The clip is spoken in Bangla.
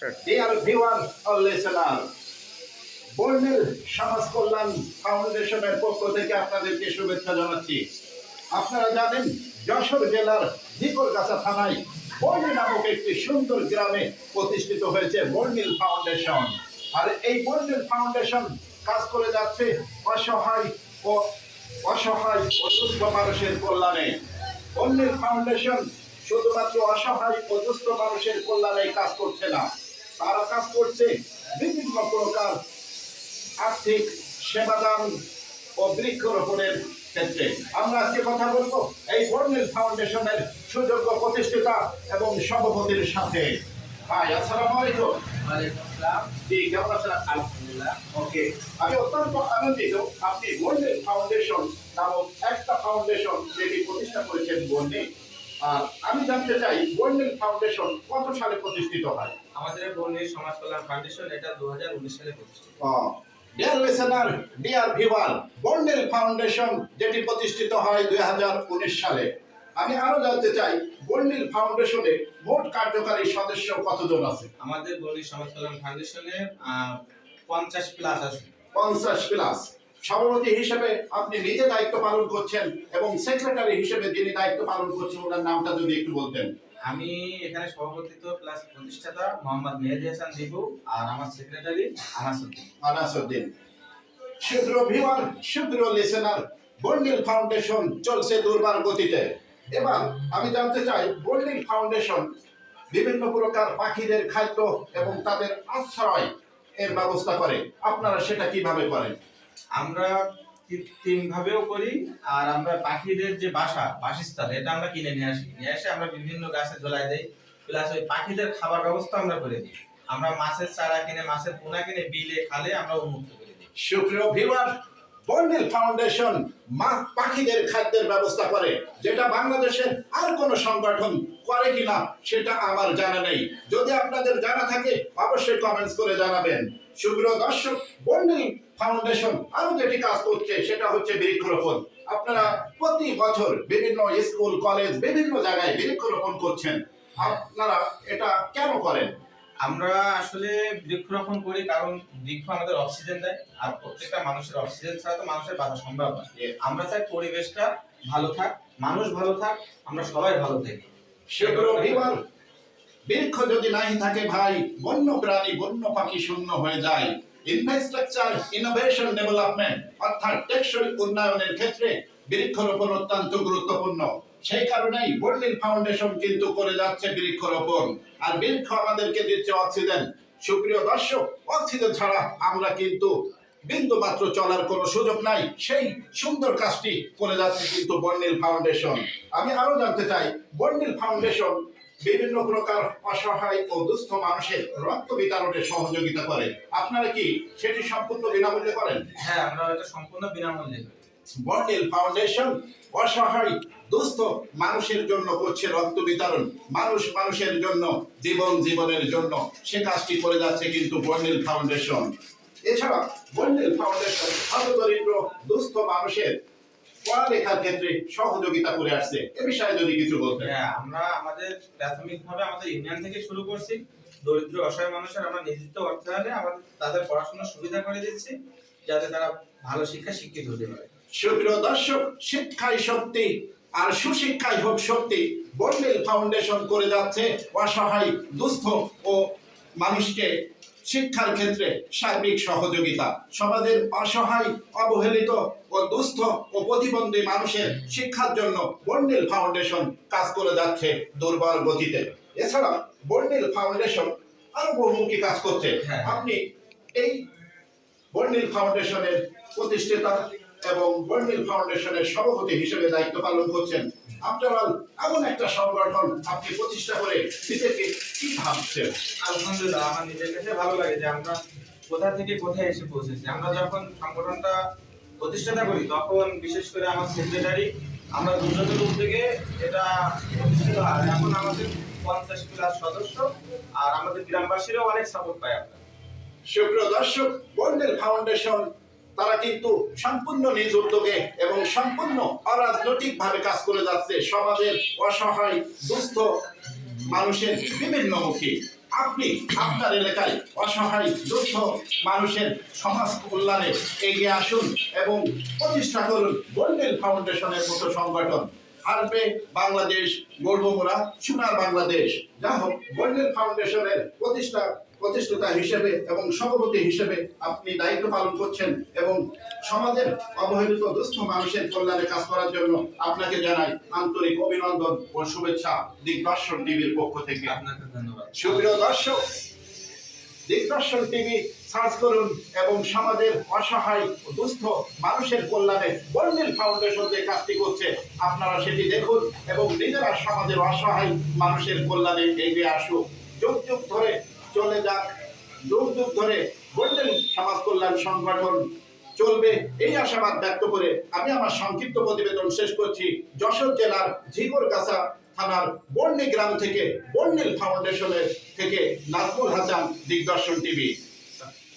Viewer or listener, বর্ণিল সমাজ কল্যাণ ফাউন্ডেশনের পক্ষ থেকে আপনাদেরকে শুভেচ্ছা জানাচ্ছি। আপনারা জানেন যশোর জেলার ঝিকরগাছা থানায় বর্ণিল নামক একটি সুন্দর গ্রামে প্রতিষ্ঠিত হয়েছে বর্ণিল ফাউন্ডেশন। আর এই বর্ণিল ফাউন্ডেশন কাজ করে যাচ্ছে অসহায় ও অসহায় ও দুস্থ মানুষের কল্যাণে। বর্ণিল ফাউন্ডেশন শুধুমাত্র অসহায় ও দুস্থ মানুষের কল্যাণে কাজ করছে না তারা কাজ করছে। বিভিন্ন প্রকার আর্থিক সেবাদান ও বৃক্ষরোপণের ক্ষেত্রে। আমরা আজকে কথা বলব এই বর্ণিল ফাউন্ডেশনের সুযোগ্য প্রতিষ্ঠিতা এবং সভাপতির সাথে। ভাই আসসালামু আলাইকুম। ওয়ালাইকুম জি কেমন আছেন? আলহামদুলিল্লাহ। ওকে। আমি অত্যন্ত আনন্দিত আপনি বর্ণিল ফাউন্ডেশন নামক একটা ফাউন্ডেশন যেটি প্রতিষ্ঠা করেছেন বর্ণিল। আর আমি জানতে চাই বর্ণিল ফাউন্ডেশন কত সালে প্রতিষ্ঠিত হয়? আমাদের বর্ণিল সমাজ কল্যাণ ফাউন্ডেশন এটা দুই হাজার উনিশ সালে প্রতিষ্ঠিত। Dear listener dear viewer Bornil foundation যেটি প্রতিষ্ঠিত হয় দুই হাজার উনিশ সালে। আমি আরও জানতে চাই বর্ণিল ফাউন্ডেশনে মোট কার্যকারী সদস্য কতজন আছে? আমাদের বর্ণিল সমাজ কল্যাণ ফাউন্ডেশনে পঞ্চাশ প্লাস আছে। পঞ্চাশ প্লাস সভাপতি হিসেবে আপনি নিজে দায়িত্ব পালন করছেন এবং সেক্রেটারি হিসেবে যিনি দায়িত্ব পালন করছেন ওনার নামটা যদি একটু বলতেন। আমি এখানে সভাপতিত্ব প্লাস প্রতিষ্ঠাতা মোহাম্মদ মেহেদি হাসান দিবু আর আমার সেক্রেটারি আনাসুদ্দিন। আনাসুদ্দিন। শুদ্র ভিওয়ার শুদ্র লিসেনার বন্ডিল ফাউন্ডেশন চলছে দুর্বার গতিতে। এবার আমি জানতে চাই বন্ডিল ফাউন্ডেশন বিভিন্ন প্রকার পাখিদের খাদ্য এবং তাদের আশ্রয় এর ব্যবস্থা করে। আপনারা সেটা কীভাবে করেন? আমরা কৃত্রিম ভাবেও করি আর আমরা পাখিদের যে বাসা, বাসস্থান, এটা আমরা কিনে নিয়ে আসি। নিয়ে এসে আমরা বিভিন্ন গাছে ঝোলাই দেই প্লাস ওই পাখিদের খাবার ব্যবস্থা আমরা করে দিই। আমরা মাছের চারা কিনে, মাছের পোনা কিনে, বিলে খালে আমরা উন্মুক্ত করে দিই। সুপ্রিয় ভিউয়ার বন্ডিল ফাউন্ডেশন পাখিদের খাদ্যের ব্যবস্থা করে, যেটা বাংলাদেশের আর কোনো সংগঠন করে কিনা সেটা আমার জানা নেই। যদি আপনাদের জানা থাকে, অবশ্যই কমেন্টস করে জানাবেন। সুপ্রিয় দর্শক বন্ডিল ফাউন্ডেশন আরও যেটি কাজ করছে, সেটা হচ্ছে বৃক্ষরোপণ। আপনারা প্রতি বছর বিভিন্ন স্কুল, কলেজ, বিভিন্ন জায়গায় বৃক্ষরোপণ করছেন। আপনারা এটা কেন করেন? আমরা আসলে বৃক্ষরোপণ করি কারণ বৃক্ষ আমাদের অক্সিজেন দেয় আর প্রত্যেকটা মানুষের অক্সিজেন ছাড়া তো মানুষের বাঁচা সম্ভব না। আমরা চাই পরিবেশটা ভালো থাক মানুষ ভালো থাক আমরা সবাই ভালো থাকি। সেগুলো বিমান বৃক্ষ যদি নাই থাকে ভাই বন্য প্রাণী বন্য পাখি শূন্য হয়ে যায়। ইনফ্রাস্ট্রাকচার ইনোভেশন ডেভেলপমেন্ট অর্থাৎ টেকসই উন্নয়নের ক্ষেত্রে বৃক্ষরোপণ অত্যন্ত গুরুত্বপূর্ণ। সেই কারণেই বর্ণিল ফাউন্ডেশন কিন্তু করে যাচ্ছে বৃক্ষরোপণ। আর বৃক্ষ আমাদেরকে দিচ্ছে অক্সিজেন। সুপ্রিয় দর্শক, অক্সিজেন ছাড়া আমরা কিন্তু বিন্দু মাত্র চলার কোনো সুযোগ নাই। সেই সুন্দর কাজটি করে যাচ্ছে কিন্তু বর্ণিল ফাউন্ডেশন আমি আরও জানতে চাই বর্ণিল ফাউন্ডেশন বিভিন্ন প্রকার অসহায় ও দুস্থ মানুষের রক্ত বিতরণে সহযোগিতা করে। আপনারা কি সেটি সম্পূর্ণ বিনামূল্যে করেন? হ্যাঁ আমরা এটা সম্পূর্ণ বিনামূল্যে করি বর্ণিল ফাউন্ডেশন অসহায়, দুস্থ মানুষের জন্য করছে রক্ত বিতরণ। মানুষ মানুষের জন্য, জীবন জীবনের জন্য সে কাজটি করে যাচ্ছে কিন্তু বর্ণিল ফাউন্ডেশন। এছাড়া ফাউন্ডেশন দুস্থ মানুষের পড়ালেখার ক্ষেত্রে সহযোগিতা করে আসছে। এ বিষয়ে যদি কিছু বলতেন। হ্যাঁ আমরা আমাদের প্রাথমিকভাবে আমাদের ইউনিয়ন থেকে শুরু করছি। দরিদ্র, অসহায় মানুষের আমরা নিযুক্ত অর্থায়নে আমাদের তাদের পড়াশোনার সুবিধা করে দিচ্ছি, যাতে তারা ভালো শিক্ষা শিক্ষিত হতে পারে। সুপ্রিয় দর্শক শক্তি আর হোক শক্তি। ফাউন্ডেশন করে যাচ্ছে অসহায় দুস্থ ও মানুষকে শিক্ষার ক্ষেত্রে সার্বিক সহযোগিতা। সমাজের অসহায় অবহেলিত ও দুস্থ ও প্রতিবন্ধী মানুষের শিক্ষার জন্য বর্ণিল ফাউন্ডেশন কাজ করে যাচ্ছে দুর্বল গতিতে। এছাড়া বর্ণিল ফাউন্ডেশন আরও বহুমুখী কাজ করছে। হ্যাঁ। আপনি এই বর্ণিল ফাউন্ডেশনের প্রতিষ্ঠাতা এবং বর্ণিল ফাউন্ডেশনের সভাপতি হিসেবে দায়িত্ব পালন করছেন। আপনারা এমন একটা সংগঠন আপনি প্রতিষ্ঠা করে নিজেকে কি ভাবছেন? আলহামদুলিল্লাহ আমার নিজের কাছে ভালো লাগে যে আমরা কোথা থেকে কোথায় এসে পৌঁছেছি। আমরা যখন সংগঠনটা প্রতিষ্ঠাতা করি তখন বিশেষ করে আমার সেক্রেটারি আমরা দুজনের উদ্যোগে এটা প্রতিষ্ঠিত আর এখন আমাদের পঞ্চাশ প্লাস সদস্য আর আমাদের গ্রামবাসীরাও অনেক সাপোর্ট পায় আমরা সুপ্রিয় দর্শক বর্ণিল ফাউন্ডেশন তারা কিন্তু সম্পূর্ণ নিজ উদ্যোগে এবং সম্পূর্ণ অরাজনৈতিক ভাবে কাজ করে যাচ্ছে। সমাজের অসহায়, দুস্থ মানুষের বিভিন্নমুখী আপনি আপনার এলাকায় অসহায় দুঃখ মানুষের সমাজ কল্যাণে এগিয়ে আসুন এবং প্রতিষ্ঠা করুন গোল্ডেন ফাউন্ডেশনের মতো সংগঠন। হারবে বাংলাদেশ গর্বমোরা সোনার বাংলাদেশ। যা হোক, গোল্ডেন ফাউন্ডেশনের প্রতিষ্ঠা প্রতিষ্ঠাতা হিসেবে এবং সভাপতি হিসেবে আপনি দায়িত্ব পালন করছেন এবং সমাজের অবহেলিত দুস্থ মানুষের কল্যাণে কাজ করার জন্য আপনাকে জানাই আন্তরিক অভিনন্দন ও শুভেচ্ছা দিগদর্শন টিভির পক্ষ থেকে। আপনাকে ধন্যবাদ। সুপ্রিয় দর্শক দিগদর্শন টিভি সার্চ করুন এবং সমাজের অসহায় ও দুস্থ মানুষের কল্যাণে বর্ণিল ফাউন্ডেশন যে কাজটি করছে আপনারা সেটি দেখুন এবং নিজেরা সমাজের অসহায় মানুষের কল্যাণে এগিয়ে আসুক যুগ যুগ ধরে চলে যাক। যুগ যুগ ধরে বললেন, সমাজ কল্যাণ সংগঠন চলবে। এই আশাবাদ ব্যক্ত করে আমি আমার সংক্ষিপ্ত প্রতিবেদন শেষ করছি। যশোর জেলার ঝিকরগাছা থানার বন্নি গ্রাম থেকে বর্ণিল ফাউন্ডেশনের থেকে নাজমুল হাসান, দিগদর্শন টিভি।